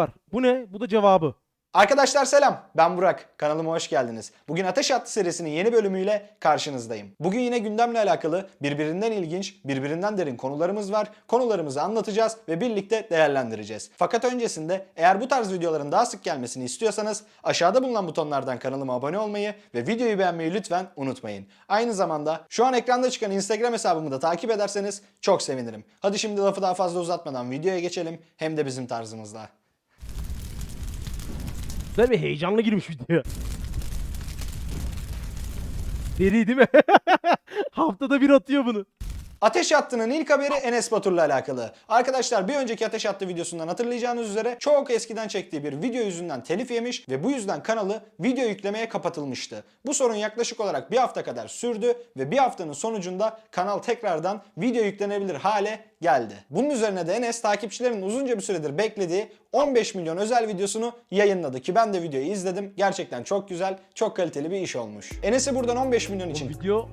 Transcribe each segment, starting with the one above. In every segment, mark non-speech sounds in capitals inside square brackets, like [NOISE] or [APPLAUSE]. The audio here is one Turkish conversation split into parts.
var. Bu ne? Bu da cevabı. Arkadaşlar selam. Ben Burak. Kanalıma hoş geldiniz. Bugün Ateş Hattı serisinin yeni bölümüyle karşınızdayım. Bugün yine gündemle alakalı birbirinden ilginç, birbirinden derin konularımız var. Konularımızı anlatacağız ve birlikte değerlendireceğiz. Fakat öncesinde eğer bu tarz videoların daha sık gelmesini istiyorsanız aşağıda bulunan butonlardan kanalıma abone olmayı ve videoyu beğenmeyi lütfen unutmayın. Aynı zamanda şu an ekranda çıkan Instagram hesabımı da takip ederseniz çok sevinirim. Hadi şimdi lafı daha fazla uzatmadan videoya geçelim hem de bizim tarzımızda. Güzel bir heyecanlı girmiş video. Deri değil mi? [LAUGHS] Haftada bir atıyor bunu. Ateş Hattı'nın ilk haberi Enes Batur'la alakalı. Arkadaşlar bir önceki Ateş Hattı videosundan hatırlayacağınız üzere çok eskiden çektiği bir video yüzünden telif yemiş ve bu yüzden kanalı video yüklemeye kapatılmıştı. Bu sorun yaklaşık olarak bir hafta kadar sürdü ve bir haftanın sonucunda kanal tekrardan video yüklenebilir hale geldi. Bunun üzerine de Enes takipçilerin uzunca bir süredir beklediği 15 milyon özel videosunu yayınladı ki ben de videoyu izledim. Gerçekten çok güzel, çok kaliteli bir iş olmuş. Enes'e buradan 15 milyon Bu için video...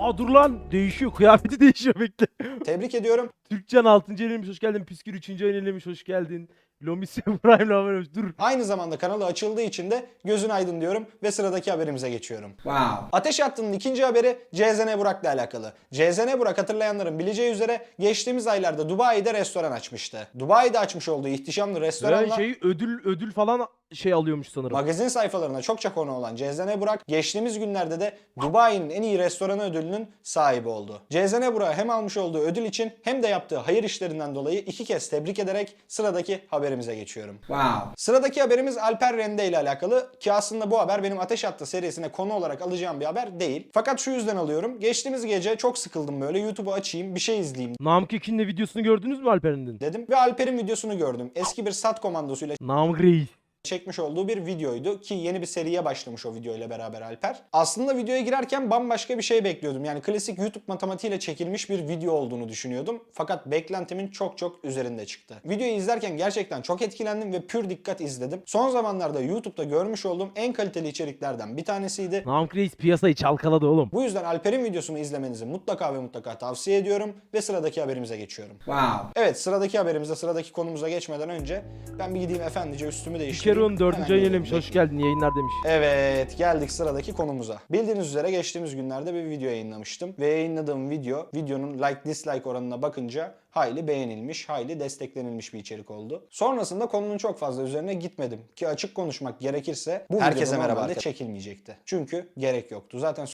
Aa dur lan değişiyor. Kıyafeti [LAUGHS] değişiyor bekle. tebrik ediyorum. Türkcan 6. yenilmiş hoş geldin. Püskür 3. yenilmiş hoş geldin. Lomis haber olmuş. Dur. Aynı zamanda kanalı açıldığı için de gözün aydın diyorum ve sıradaki haberimize geçiyorum. Wow. Ateş Hattı'nın ikinci haberi CZN Burak'la alakalı. CZN Burak hatırlayanların bileceği üzere geçtiğimiz aylarda Dubai'de restoran açmıştı. Dubai'de açmış olduğu ihtişamlı restoranla şey ödül ödül falan şey alıyormuş sanırım. magazin sayfalarına çokça konu olan CZN Burak geçtiğimiz günlerde de Dubai'nin en iyi restoranı ödülünün sahibi oldu. CZN Burak hem almış olduğu ödül için hem de yaptığı hayır işlerinden dolayı iki kez tebrik ederek sıradaki haberimize geçiyorum. Wow. Sıradaki haberimiz Alper Rende ile alakalı ki aslında bu haber benim Ateş Hattı serisine konu olarak alacağım bir haber değil. Fakat şu yüzden alıyorum. Geçtiğimiz gece çok sıkıldım böyle YouTube'u açayım bir şey izleyeyim Namık Ekin'le videosunu gördünüz mü Alper'in? dedim. Ve Alper'in videosunu gördüm. Eski bir SAT komandosuyla Namık Reis. Çekmiş olduğu bir videoydu ki yeni bir seriye başlamış o video ile beraber Alper. Aslında videoya girerken bambaşka bir şey bekliyordum. Yani klasik YouTube matematiğiyle çekilmiş bir video olduğunu düşünüyordum. Fakat beklentimin çok çok üzerinde çıktı. Videoyu izlerken gerçekten çok etkilendim ve pür dikkat izledim. Son zamanlarda YouTube'da görmüş olduğum en kaliteli içeriklerden bir tanesiydi. Reis piyasayı çalkaladı oğlum. Bu yüzden Alper'in videosunu izlemenizi mutlaka ve mutlaka tavsiye ediyorum ve sıradaki haberimize geçiyorum. Wow. Evet sıradaki haberimize, sıradaki konumuza geçmeden önce ben bir gideyim efendice üstümü değiştireyim. Keron 4. Hemen ayı geleyim. yenilmiş hoş geldin yayınlar demiş. Evet geldik sıradaki konumuza. Bildiğiniz üzere geçtiğimiz günlerde bir video yayınlamıştım. Ve yayınladığım video, videonun like dislike oranına bakınca hayli beğenilmiş, hayli desteklenilmiş bir içerik oldu. Sonrasında konunun çok fazla üzerine gitmedim. Ki açık konuşmak gerekirse bu herkese merhaba normalde çekilmeyecekti. Çünkü gerek yoktu. Zaten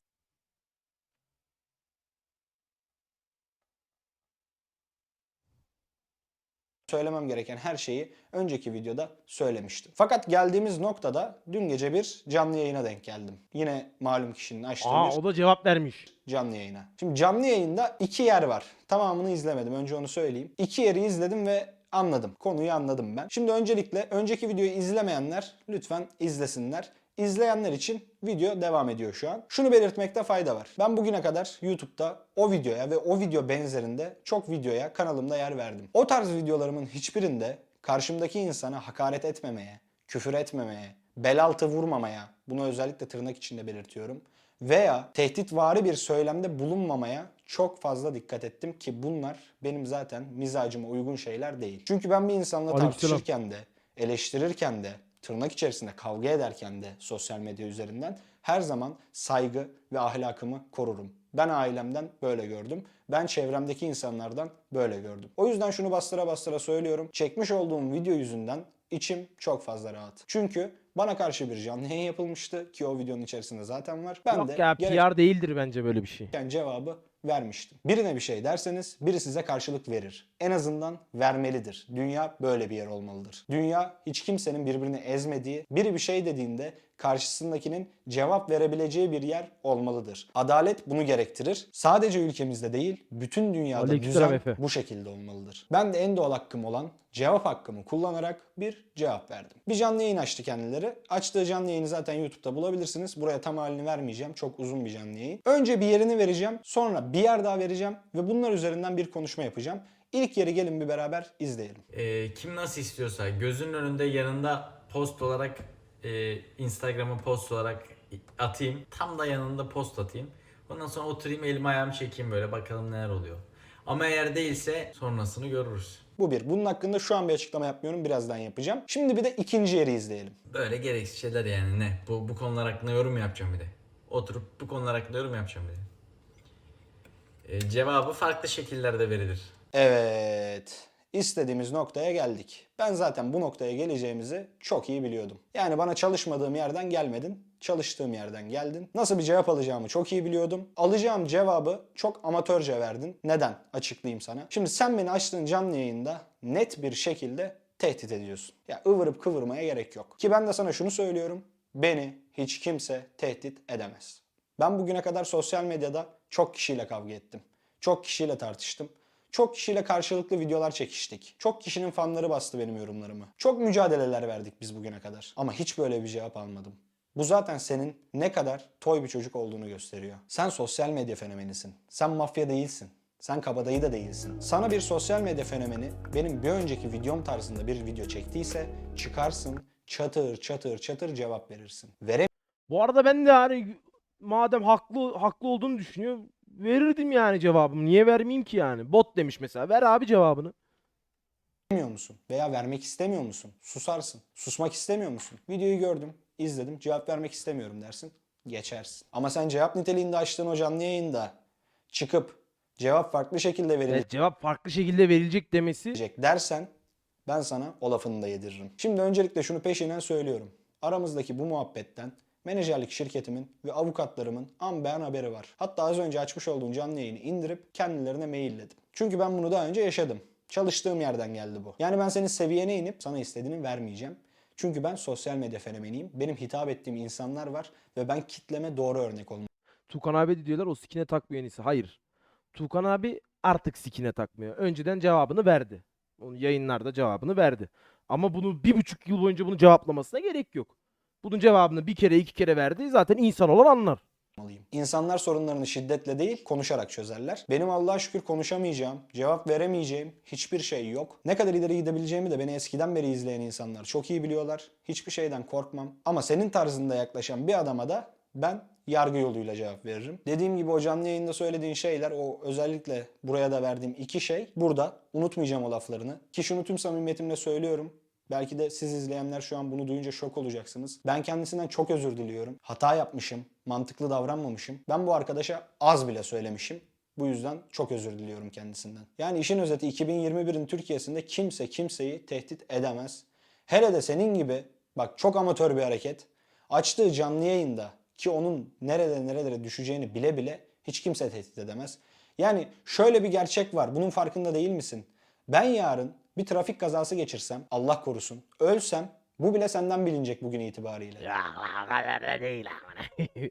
söylemem gereken her şeyi önceki videoda söylemiştim. Fakat geldiğimiz noktada dün gece bir canlı yayına denk geldim. Yine malum kişinin açtığı Aa bir o da cevap vermiş. canlı yayına. Şimdi canlı yayında iki yer var. Tamamını izlemedim. Önce onu söyleyeyim. İki yeri izledim ve anladım. Konuyu anladım ben. Şimdi öncelikle önceki videoyu izlemeyenler lütfen izlesinler. İzleyenler için video devam ediyor şu an. Şunu belirtmekte fayda var. Ben bugüne kadar YouTube'da o videoya ve o video benzerinde çok videoya kanalımda yer verdim. O tarz videolarımın hiçbirinde karşımdaki insana hakaret etmemeye, küfür etmemeye, bel altı vurmamaya, bunu özellikle tırnak içinde belirtiyorum veya tehditvari bir söylemde bulunmamaya çok fazla dikkat ettim ki bunlar benim zaten mizacıma uygun şeyler değil. Çünkü ben bir insanla tartışırken de, eleştirirken de, tırnak içerisinde kavga ederken de sosyal medya üzerinden her zaman saygı ve ahlakımı korurum. Ben ailemden böyle gördüm. Ben çevremdeki insanlardan böyle gördüm. O yüzden şunu bastıra bastıra söylüyorum. Çekmiş olduğum video yüzünden içim çok fazla rahat. Çünkü bana karşı bir canlı yayın yapılmıştı ki o videonun içerisinde zaten var. Ben de Yok ya gereken PR değildir bence böyle bir şey. cevabı vermiştim. Birine bir şey derseniz biri size karşılık verir. En azından vermelidir. Dünya böyle bir yer olmalıdır. Dünya hiç kimsenin birbirini ezmediği, biri bir şey dediğinde karşısındakinin cevap verebileceği bir yer olmalıdır. Adalet bunu gerektirir. Sadece ülkemizde değil, bütün dünyada Aleykümselam düzen Efe. bu şekilde olmalıdır. Ben de en doğal hakkım olan cevap hakkımı kullanarak bir cevap verdim. Bir canlı yayın açtı kendileri. Açtığı canlı yayını zaten YouTube'da bulabilirsiniz. Buraya tam halini vermeyeceğim. Çok uzun bir canlı yayın. Önce bir yerini vereceğim. Sonra bir yer daha vereceğim. Ve bunlar üzerinden bir konuşma yapacağım. İlk yeri gelin bir beraber izleyelim. Ee, kim nasıl istiyorsa gözünün önünde yanında post olarak e, Instagram'a post olarak atayım. Tam da yanında post atayım. Ondan sonra oturayım elimi ayağımı çekeyim böyle bakalım neler oluyor. Ama eğer değilse sonrasını görürüz. Bu bir. Bunun hakkında şu an bir açıklama yapmıyorum. Birazdan yapacağım. Şimdi bir de ikinci yeri izleyelim. Böyle gereksiz şeyler yani ne? Bu, bu konular hakkında yorum yapacağım bir de. Oturup bu konular hakkında yorum yapacağım bir de. Ee, cevabı farklı şekillerde verilir. Evet. İstediğimiz noktaya geldik. Ben zaten bu noktaya geleceğimizi çok iyi biliyordum. Yani bana çalışmadığım yerden gelmedin, çalıştığım yerden geldin. Nasıl bir cevap alacağımı çok iyi biliyordum. Alacağım cevabı çok amatörce verdin. Neden? Açıklayayım sana. Şimdi sen beni açtığın canlı yayında net bir şekilde tehdit ediyorsun. Ya ıvırıp kıvırmaya gerek yok. Ki ben de sana şunu söylüyorum. Beni hiç kimse tehdit edemez. Ben bugüne kadar sosyal medyada çok kişiyle kavga ettim. Çok kişiyle tartıştım. Çok kişiyle karşılıklı videolar çekiştik. Çok kişinin fanları bastı benim yorumlarımı. Çok mücadeleler verdik biz bugüne kadar. Ama hiç böyle bir cevap almadım. Bu zaten senin ne kadar toy bir çocuk olduğunu gösteriyor. Sen sosyal medya fenomenisin. Sen mafya değilsin. Sen kabadayı da değilsin. Sana bir sosyal medya fenomeni benim bir önceki videom tarzında bir video çektiyse çıkarsın çatır çatır çatır cevap verirsin. Vere Bu arada ben de hani madem haklı haklı olduğunu düşünüyorum verirdim yani cevabımı. Niye vermeyeyim ki yani? Bot demiş mesela. Ver abi cevabını. Vermiyor musun? Veya vermek istemiyor musun? Susarsın. Susmak istemiyor musun? Videoyu gördüm, izledim, cevap vermek istemiyorum dersin. Geçersin. Ama sen cevap niteliğinde açtığın o canlı yayında çıkıp cevap farklı şekilde Evet, cevap farklı şekilde verilecek demesi verilecek dersen ben sana o lafını da yediririm. Şimdi öncelikle şunu peşinen söylüyorum. Aramızdaki bu muhabbetten menajerlik şirketimin ve avukatlarımın an beyan haberi var. Hatta az önce açmış olduğum canlı yayını indirip kendilerine mailledim. Çünkü ben bunu daha önce yaşadım. Çalıştığım yerden geldi bu. Yani ben senin seviyene inip sana istediğini vermeyeceğim. Çünkü ben sosyal medya fenomeniyim. Benim hitap ettiğim insanlar var ve ben kitleme doğru örnek olmalıyım. Tukan abi diyorlar o sikine takmıyor en. Hayır. Tukan abi artık sikine takmıyor. Önceden cevabını verdi. Onun yayınlarda cevabını verdi. Ama bunu bir buçuk yıl boyunca bunu cevaplamasına gerek yok. Bunun cevabını bir kere iki kere verdi. Zaten insan olan anlar. olmalıyım. İnsanlar sorunlarını şiddetle değil, konuşarak çözerler. Benim Allah'a şükür konuşamayacağım, cevap veremeyeceğim hiçbir şey yok. Ne kadar ileri gidebileceğimi de beni eskiden beri izleyen insanlar çok iyi biliyorlar. Hiçbir şeyden korkmam. Ama senin tarzında yaklaşan bir adama da ben yargı yoluyla cevap veririm. Dediğim gibi o canlı yayında söylediğin şeyler, o özellikle buraya da verdiğim iki şey burada. Unutmayacağım o laflarını. Ki şunu tüm samimiyetimle söylüyorum. Belki de siz izleyenler şu an bunu duyunca şok olacaksınız. Ben kendisinden çok özür diliyorum. Hata yapmışım, mantıklı davranmamışım. Ben bu arkadaşa az bile söylemişim. Bu yüzden çok özür diliyorum kendisinden. Yani işin özeti 2021'in Türkiye'sinde kimse kimseyi tehdit edemez. Hele de senin gibi bak çok amatör bir hareket. Açtığı canlı yayında ki onun nerede nerelere düşeceğini bile bile hiç kimse tehdit edemez. Yani şöyle bir gerçek var. Bunun farkında değil misin? Ben yarın bir trafik kazası geçirsem, Allah korusun, ölsem bu bile senden bilinecek bugün itibariyle. [LAUGHS]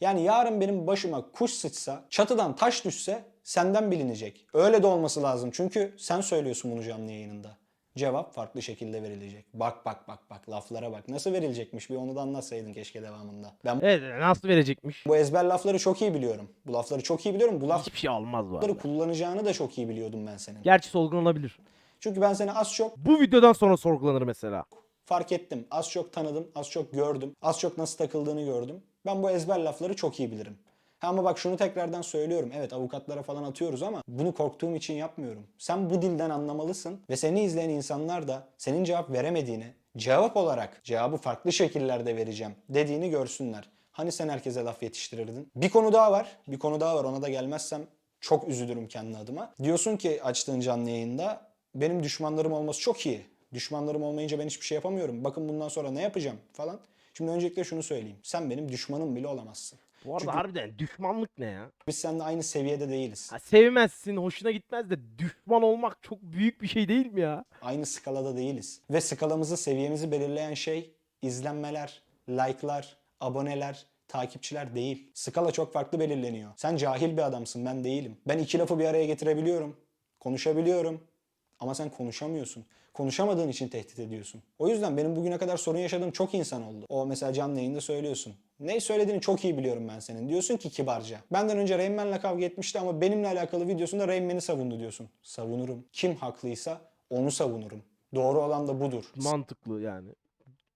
Yani yarın benim başıma kuş sıçsa, çatıdan taş düşse senden bilinecek. Öyle de olması lazım çünkü sen söylüyorsun bunu canlı yayınında. Cevap farklı şekilde verilecek. Bak bak bak bak laflara bak. Nasıl verilecekmiş bir onu da anlatsaydın keşke devamında. Ben Evet nasıl verecekmiş? bu ezber lafları çok iyi biliyorum. Bu lafları çok iyi biliyorum. Bu Hiçbir şey almaz bu lafları arada. kullanacağını da çok iyi biliyordum ben senin. Gerçi sorgulanabilir. Çünkü ben seni az çok Bu videodan sonra sorgulanır mesela. fark ettim. Az çok tanıdım, az çok gördüm. Az çok nasıl takıldığını gördüm. Ben bu ezber lafları çok iyi bilirim. Ha Ama bak şunu tekrardan söylüyorum. Evet avukatlara falan atıyoruz ama bunu korktuğum için yapmıyorum. Sen bu dilden anlamalısın ve seni izleyen insanlar da senin cevap veremediğini, cevap olarak cevabı farklı şekillerde vereceğim dediğini görsünler. Hani sen herkese laf yetiştirirdin? Bir konu daha var. Bir konu daha var. Ona da gelmezsem çok üzülürüm kendi adıma. Diyorsun ki açtığın canlı yayında benim düşmanlarım olması çok iyi. Düşmanlarım olmayınca ben hiçbir şey yapamıyorum. Bakın bundan sonra ne yapacağım falan. Şimdi öncelikle şunu söyleyeyim. Sen benim düşmanım bile olamazsın. Bu arada Çünkü- harbiden düşmanlık ne ya? Biz seninle aynı seviyede değiliz. Ha, sevmezsin, hoşuna gitmez de düşman olmak çok büyük bir şey değil mi ya? Aynı skalada değiliz. Ve skalamızı, seviyemizi belirleyen şey izlenmeler, like'lar, aboneler, takipçiler değil. Skala çok farklı belirleniyor. Sen cahil bir adamsın, ben değilim. Ben iki lafı bir araya getirebiliyorum. Konuşabiliyorum. Ama sen konuşamıyorsun. Konuşamadığın için tehdit ediyorsun. O yüzden benim bugüne kadar sorun yaşadığım çok insan oldu. O mesela canlı yayında söylüyorsun. Ne söylediğini çok iyi biliyorum ben senin. Diyorsun ki kibarca. Benden önce Rain Man'le kavga etmişti ama benimle alakalı videosunda Rain Man'i savundu diyorsun. Savunurum. Kim haklıysa onu savunurum. Doğru olan da budur. Mantıklı yani.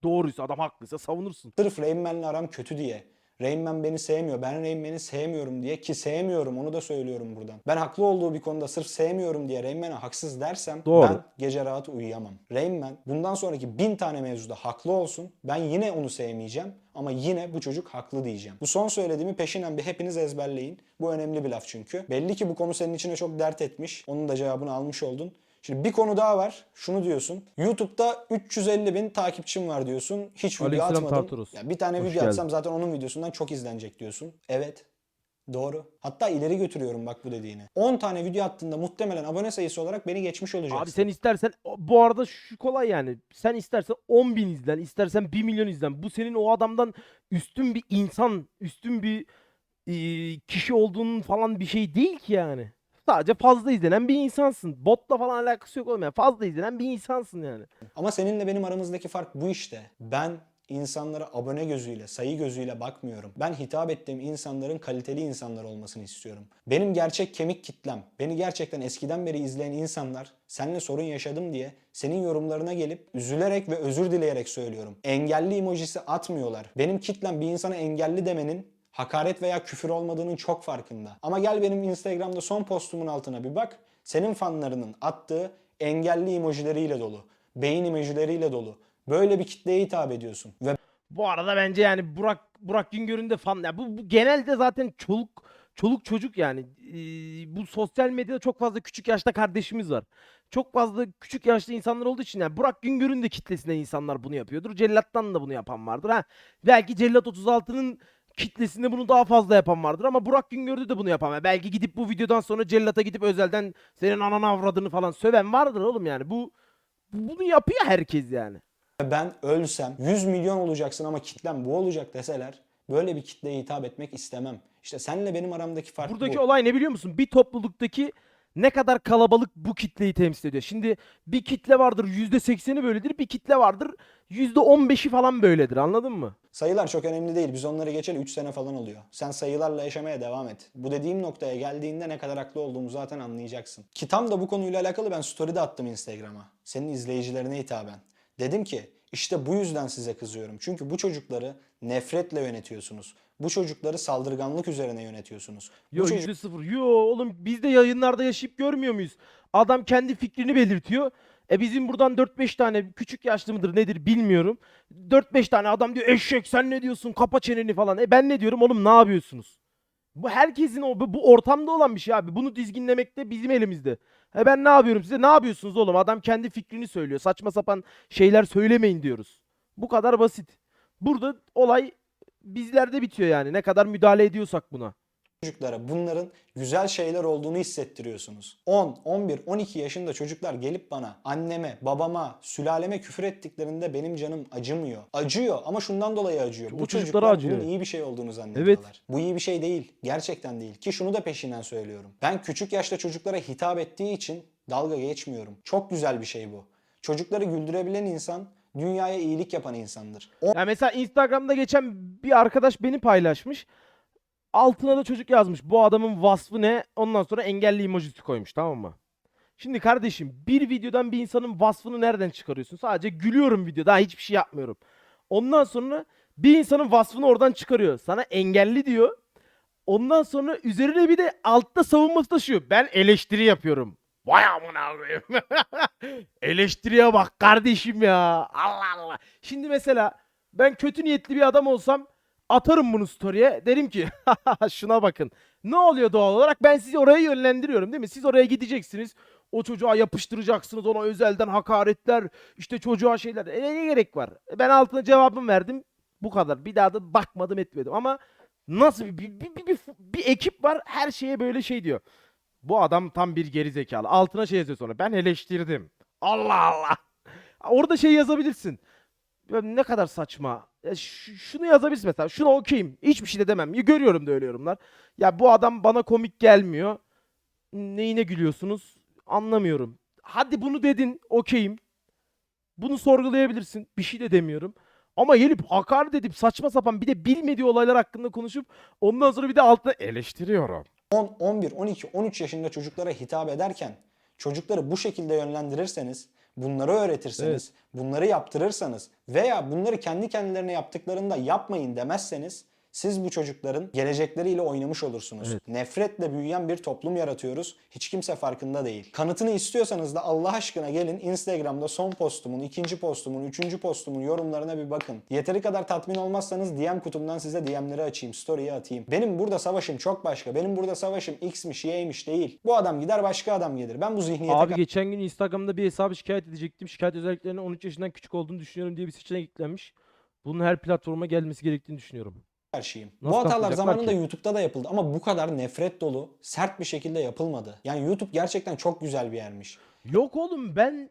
Doğruysa adam haklıysa savunursun. Sırf Rain Man'le aram kötü diye, Rain Man beni sevmiyor. Ben Rain Man'i sevmiyorum diye ki sevmiyorum onu da söylüyorum buradan. Ben haklı olduğu bir konuda sırf sevmiyorum diye Rain Man'e haksız dersem Doğru. ben gece rahat uyuyamam. Rain Man bundan sonraki bin tane mevzuda haklı olsun. Ben yine onu sevmeyeceğim ama yine bu çocuk haklı diyeceğim. Bu son söylediğimi peşinen bir hepiniz ezberleyin. Bu önemli bir laf çünkü. Belli ki bu konu senin içine çok dert etmiş. Onun da cevabını almış oldun. Şimdi bir konu daha var. Şunu diyorsun. YouTube'da 350 bin takipçim var diyorsun. Hiç video atmadım. Ya bir tane Hoş video geldin. atsam zaten onun videosundan çok izlenecek diyorsun. Evet. Doğru. Hatta ileri götürüyorum bak bu dediğini. 10 tane video attığında muhtemelen abone sayısı olarak beni geçmiş olacaksın. Abi sen istersen bu arada şu kolay yani. Sen istersen 10 bin izlen, istersen 1 milyon izlen. Bu senin o adamdan üstün bir insan, üstün bir e, kişi olduğunun falan bir şey değil ki yani. Sadece fazla izlenen bir insansın. Botla falan alakası yok oğlum yani. Fazla izlenen bir insansın yani. Ama seninle benim aramızdaki fark bu işte. Ben insanlara abone gözüyle, sayı gözüyle bakmıyorum. Ben hitap ettiğim insanların kaliteli insanlar olmasını istiyorum. Benim gerçek kemik kitlem, beni gerçekten eskiden beri izleyen insanlar seninle sorun yaşadım diye senin yorumlarına gelip üzülerek ve özür dileyerek söylüyorum. Engelli emojisi atmıyorlar. Benim kitlem bir insana engelli demenin hakaret veya küfür olmadığının çok farkında. Ama gel benim Instagram'da son postumun altına bir bak. Senin fanlarının attığı engelli emojileriyle dolu. Beyin emojileriyle dolu. Böyle bir kitleye hitap ediyorsun. Ve Bu arada bence yani Burak Burak Güngör'ün de fan ya bu, bu genelde zaten çoluk çoluk çocuk yani Ee, bu sosyal medyada çok fazla küçük yaşta kardeşimiz var. Çok fazla küçük yaşta insanlar olduğu için yani Burak Güngör'ün de kitlesinde insanlar bunu yapıyordur. Cellat'tan da bunu yapan vardır ha. Belki Cellat 36'nın kitlesinde bunu daha fazla yapan vardır ama Burak Güngör'de de bunu yapan. var. Belki gidip bu videodan sonra Cellat'a gidip özelden senin ananı avradını falan söven vardır oğlum yani. Bu bu- bunu yapıyor herkes yani. ben ölsem 100 milyon olacaksın ama kitlem bu olacak deseler böyle bir kitleye hitap etmek istemem. İşte senle benim aramdaki fark Buradaki bu. olay ne biliyor musun? Bir topluluktaki ne kadar kalabalık bu kitleyi temsil ediyor. Şimdi bir kitle vardır %80'i böyledir, bir kitle vardır %15'i falan böyledir. Anladın mı? Sayılar çok önemli değil. Biz onları geçeli 3 sene falan oluyor. Sen sayılarla yaşamaya devam et. Bu dediğim noktaya geldiğinde ne kadar haklı olduğumu zaten anlayacaksın. Ki tam da bu konuyla alakalı ben story de attım Instagram'a. Senin izleyicilerine hitaben. Dedim ki işte bu yüzden size kızıyorum. Çünkü bu çocukları nefretle yönetiyorsunuz. Bu çocukları saldırganlık üzerine yönetiyorsunuz. Yo bu çocuk- %0. Yo oğlum biz de yayınlarda yaşayıp görmüyor muyuz? Adam kendi fikrini belirtiyor. E bizim buradan 4-5 tane küçük yaşlı mıdır nedir bilmiyorum. 4-5 tane adam diyor eşek sen ne diyorsun kapa çeneni falan. E ben ne diyorum oğlum ne yapıyorsunuz? Bu herkesin o bu ortamda olan bir şey abi. Bunu dizginlemek de bizim elimizde. E ben ne yapıyorum size? Ne yapıyorsunuz oğlum? Adam kendi fikrini söylüyor. Saçma sapan şeyler söylemeyin diyoruz. Bu kadar basit. Burada olay bizlerde bitiyor yani. Ne kadar müdahale ediyorsak buna. Çocuklara bunların güzel şeyler olduğunu hissettiriyorsunuz. 10, 11, 12 yaşında çocuklar gelip bana, anneme, babama, sülaleme küfür ettiklerinde benim canım acımıyor. Acıyor ama şundan dolayı acıyor. O Bu çocuklara çocuklar acıyor. bunun iyi bir şey olduğunu zannediyorlar. Evet. Bu iyi bir şey değil. Gerçekten değil. Ki şunu da peşinden söylüyorum. Ben küçük yaşta çocuklara hitap ettiği için dalga geçmiyorum. Çok güzel bir şey bu. Çocukları güldürebilen insan dünyaya iyilik yapan insandır. Ya mesela Instagram'da geçen bir arkadaş beni paylaşmış. Altına da çocuk yazmış. Bu adamın vasfı ne? Ondan sonra engelli emojisi koymuş tamam mı? Şimdi kardeşim bir videodan bir insanın vasfını nereden çıkarıyorsun? Sadece gülüyorum videoda. Daha hiçbir şey yapmıyorum. Ondan sonra bir insanın vasfını oradan çıkarıyor. Sana engelli diyor. Ondan sonra üzerine bir de altta savunması taşıyor. Ben eleştiri yapıyorum. Vay amına koyayım. [LAUGHS] Eleştiriye bak kardeşim ya. Allah Allah. Şimdi mesela ben kötü niyetli bir adam olsam atarım bunu story'e. Derim ki [LAUGHS] şuna bakın. Ne oluyor doğal olarak? Ben sizi oraya yönlendiriyorum değil mi? Siz oraya gideceksiniz. O çocuğa yapıştıracaksınız. Ona özelden hakaretler. işte çocuğa şeyler. E, ne gerek var? E, Ben altına cevabımı verdim. Bu kadar. Bir daha da bakmadım etmedim. Ama nasıl bir, bir, bir, bir, bir ekip var her şeye böyle şey diyor. Bu adam tam bir geri zekalı. Altına şey yazıyor sonra. Ben eleştirdim. Allah Allah. Orada şey yazabilirsin. Ya ne kadar saçma. Şunu yazabilirsin mesela. Şuna okeyim. Hiçbir şey de demem. Görüyorum da öyle yorumlar. Ya bu adam bana komik gelmiyor. Neyine gülüyorsunuz? Anlamıyorum. Hadi bunu dedin. Okeyim. Bunu sorgulayabilirsin. Bir şey de demiyorum. Ama gelip hakaret edip saçma sapan bir de bilmediği olaylar hakkında konuşup ondan sonra bir de altına eleştiriyorum. 10, 11, 12, 13 yaşında çocuklara hitap ederken çocukları bu şekilde yönlendirirseniz, bunları öğretirseniz, bunları yaptırırsanız veya bunları kendi kendilerine yaptıklarında yapmayın demezseniz Siz bu çocukların gelecekleriyle oynamış olursunuz. Evet. Nefretle büyüyen bir toplum yaratıyoruz. Hiç kimse farkında değil. Kanıtını istiyorsanız da Allah aşkına gelin Instagram'da son postumun, ikinci postumun, üçüncü postumun yorumlarına bir bakın. Yeteri kadar tatmin olmazsanız DM kutumdan size DM'leri açayım, story'e atayım. Benim burada savaşım çok başka. Benim burada savaşım X'miş, Y'ymiş değil. Bu adam gider başka adam gelir. Ben bu zihniyete Abi geçen gün Instagram'da bir hesabı şikayet edecektim. Şikayet özelliklerine 13 yaşından küçük olduğunu düşünüyorum diye bir seçenek eklenmiş. Bunun her platforma gelmesi gerektiğini düşünüyorum. Karşıyım. Nasıl bu hatalar zamanında ki? YouTube'da da yapıldı ama bu kadar nefret dolu, sert bir şekilde yapılmadı. Yani YouTube gerçekten çok güzel bir yermiş. Yok oğlum ben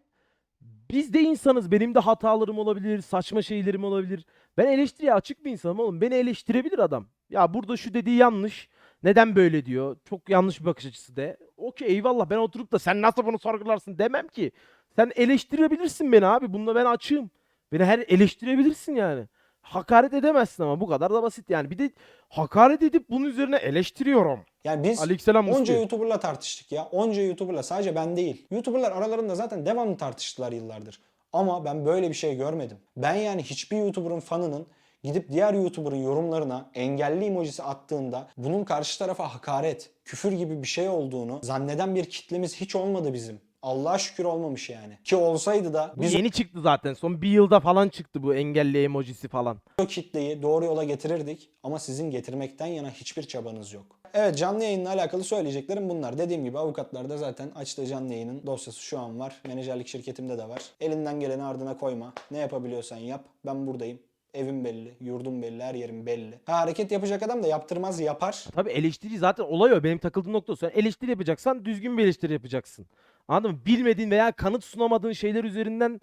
biz de insanız. Benim de hatalarım olabilir, saçma şeylerim olabilir. Ben eleştiriye açık bir insanım oğlum. Beni eleştirebilir adam. Ya burada şu dediği yanlış. Neden böyle diyor? Çok yanlış bir bakış açısı de. Okey eyvallah ben oturup da sen nasıl bunu sorgularsın demem ki. Sen eleştirebilirsin beni abi. Bunda ben açığım. Beni her eleştirebilirsin yani. Hakaret edemezsin ama bu kadar da basit yani. Bir de hakaret edip bunun üzerine eleştiriyorum. Yani biz Aleykümselam onca Musti. YouTuber'la tartıştık ya. Onca YouTuber'la sadece ben değil. YouTuber'lar aralarında zaten devamlı tartıştılar yıllardır. Ama ben böyle bir şey görmedim. Ben yani hiçbir YouTuber'ın fanının gidip diğer YouTuber'ın yorumlarına engelli emojisi attığında bunun karşı tarafa hakaret, küfür gibi bir şey olduğunu zanneden bir kitlemiz hiç olmadı bizim. Allah'a şükür olmamış yani. Ki olsaydı da Bu biz yeni çıktı zaten. Son bir yılda falan çıktı bu engelli emojisi falan. o kitleyi doğru yola getirirdik ama sizin getirmekten yana hiçbir çabanız yok. Evet canlı yayınla alakalı söyleyeceklerim bunlar. Dediğim gibi avukatlarda zaten açtığı canlı yayının dosyası şu an var. Menajerlik şirketimde de var. Elinden geleni ardına koyma. Ne yapabiliyorsan yap. Ben buradayım. Evim belli, yurdum belli, her yerim belli. Ha, hareket yapacak adam da yaptırmaz yapar. Tabii eleştiri zaten olay o. Benim takıldığım nokta o. Sen eleştiri yapacaksan düzgün bir eleştiri yapacaksın. Anladın mı? Bilmediğin veya kanıt sunamadığın şeyler üzerinden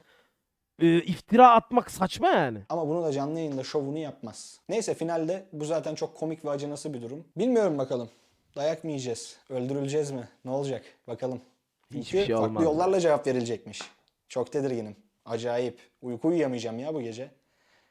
e, iftira atmak saçma yani. Ama bunu da canlı yayında şovunu yapmaz. Neyse finalde bu zaten çok komik ve acınası bir durum. Bilmiyorum bakalım. Dayak mı yiyeceğiz? Öldürüleceğiz mi? Ne olacak? Bakalım. Hiçbir Çünkü şey farklı olmaz. yollarla cevap verilecekmiş. Çok tedirginim. Acayip. Uyku uyuyamayacağım ya bu gece.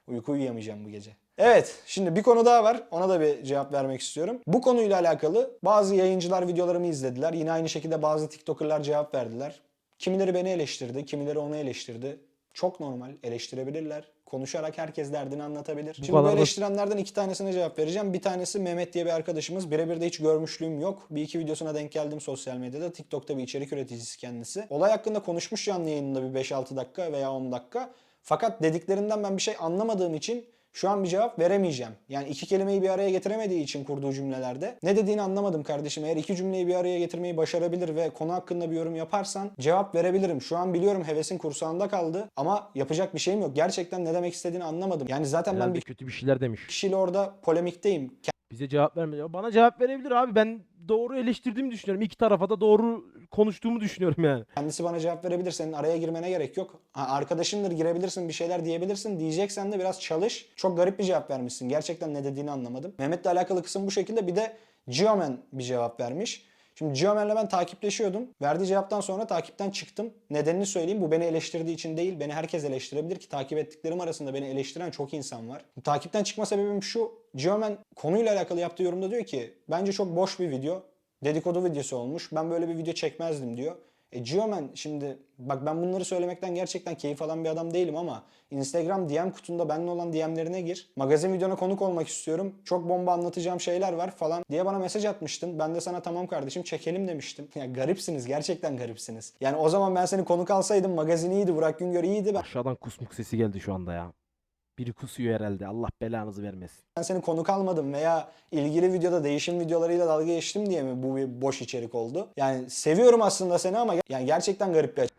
Uyku uyuyamayacağım bu gece. Evet, şimdi bir konu daha var. Ona da bir cevap vermek istiyorum. Bu konuyla alakalı bazı yayıncılar videolarımı izlediler. Yine aynı şekilde bazı TikToker'lar cevap verdiler. Kimileri beni eleştirdi, kimileri onu eleştirdi. Çok normal, eleştirebilirler. Konuşarak herkes derdini anlatabilir. Şimdi bu kadar da- eleştirenlerden iki tanesine cevap vereceğim. Bir tanesi Mehmet diye bir arkadaşımız. Birebir de hiç görmüşlüğüm yok. Bir iki videosuna denk geldim sosyal medyada. TikTok'ta bir içerik üreticisi kendisi. Olay hakkında konuşmuş canlı yayınında bir 5-6 dakika veya 10 dakika. Fakat dediklerinden ben bir şey anlamadığım için şu an bir cevap veremeyeceğim. Yani iki kelimeyi bir araya getiremediği için kurduğu cümlelerde. Ne dediğini anlamadım kardeşim. Eğer iki cümleyi bir araya getirmeyi başarabilir ve konu hakkında bir yorum yaparsan cevap verebilirim. Şu an biliyorum hevesin kursağında kaldı ama yapacak bir şeyim yok. Gerçekten ne demek istediğini anlamadım. Yani zaten ben Herhalde bir kötü bir şeyler demiş. kişiyle orada polemikteyim. Bize cevap vermedi. Ya Bana cevap verebilir abi. Ben doğru eleştirdiğimi düşünüyorum. İki tarafa da doğru konuştuğumu düşünüyorum yani. Kendisi bana cevap verebilir. Senin araya girmene gerek yok. Ha, arkadaşındır girebilirsin bir şeyler diyebilirsin. Diyeceksen de biraz çalış. Çok garip bir cevap vermişsin. Gerçekten ne dediğini anlamadım. Mehmet'le alakalı kısım bu şekilde. Bir de Geoman bir cevap vermiş. Şimdi Geoman'la ben takipleşiyordum. Verdiği cevaptan sonra takipten çıktım. Nedenini söyleyeyim. Bu beni eleştirdiği için değil. Beni herkes eleştirebilir ki takip ettiklerim arasında beni eleştiren çok insan var. Takipten çıkma sebebim şu. Geoman konuyla alakalı yaptığı yorumda diyor ki bence çok boş bir video. Dedikodu videosu olmuş. Ben böyle bir video çekmezdim diyor. E Geoman şimdi bak ben bunları söylemekten gerçekten keyif alan bir adam değilim ama Instagram DM kutunda benimle olan DM'lerine gir. Magazin videona konuk olmak istiyorum. Çok bomba anlatacağım şeyler var falan diye bana mesaj atmıştın. Ben de sana tamam kardeşim çekelim demiştim. Ya garipsiniz gerçekten garipsiniz. Yani o zaman ben seni konuk alsaydım magazin iyiydi, Burak Güngör iyiydi. Ben Aşağıdan kusmuk sesi geldi şu anda ya. Biri kusuyor herhalde. Allah belanızı vermesin. ben seni konuk almadım veya ilgili videoda değişim videolarıyla dalga geçtim diye mi bu bir boş içerik oldu? Yani seviyorum aslında seni ama yani gerçekten garip bir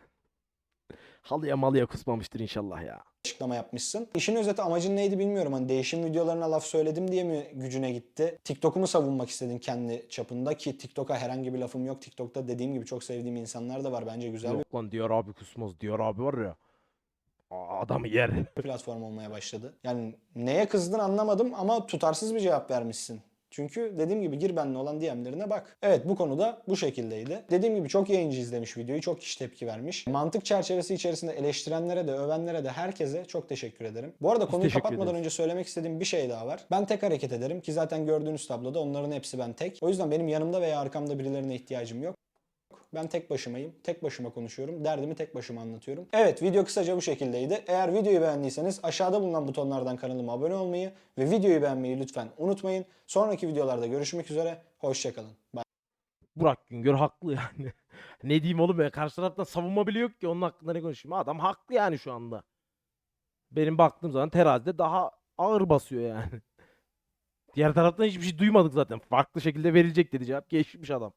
Halıya malıya kusmamıştır inşallah ya. açıklama yapmışsın. İşin özeti amacın neydi bilmiyorum. Hani değişim videolarına laf söyledim diye mi gücüne gitti? TikTok'u mu savunmak istedin kendi çapında ki TikTok'a herhangi bir lafım yok. TikTok'ta dediğim gibi çok sevdiğim insanlar da var. Bence güzel Yok lan diyor abi kusmaz. Diyor abi var ya. Adamı yer. [LAUGHS] platform olmaya başladı. Yani neye kızdın anlamadım ama tutarsız bir cevap vermişsin. Çünkü dediğim gibi gir benimle olan DM'lerine bak. Evet bu konuda bu şekildeydi. Dediğim gibi çok yayıncı izlemiş videoyu. Çok kişi tepki vermiş. Mantık çerçevesi içerisinde eleştirenlere de övenlere de herkese çok teşekkür ederim. Bu arada konuyu teşekkür kapatmadan ederiz. önce söylemek istediğim bir şey daha var. Ben tek hareket ederim ki zaten gördüğünüz tabloda onların hepsi ben tek. O yüzden benim yanımda veya arkamda birilerine ihtiyacım yok. Ben tek başımayım. Tek başıma konuşuyorum. Derdimi tek başıma anlatıyorum. Evet video kısaca bu şekildeydi. Eğer videoyu beğendiyseniz aşağıda bulunan butonlardan kanalıma abone olmayı ve videoyu beğenmeyi lütfen unutmayın. Sonraki videolarda görüşmek üzere. Hoşçakalın. Bye. Burak Güngör haklı yani. [LAUGHS] ne diyeyim oğlum ya karşı tarafta savunma bile yok ki onun hakkında ne konuşayım. Adam haklı yani şu anda. Benim baktığım zaman terazide daha ağır basıyor yani. [LAUGHS] Diğer taraftan hiçbir şey duymadık zaten. Farklı şekilde verilecek dedi cevap. Geçmiş adam.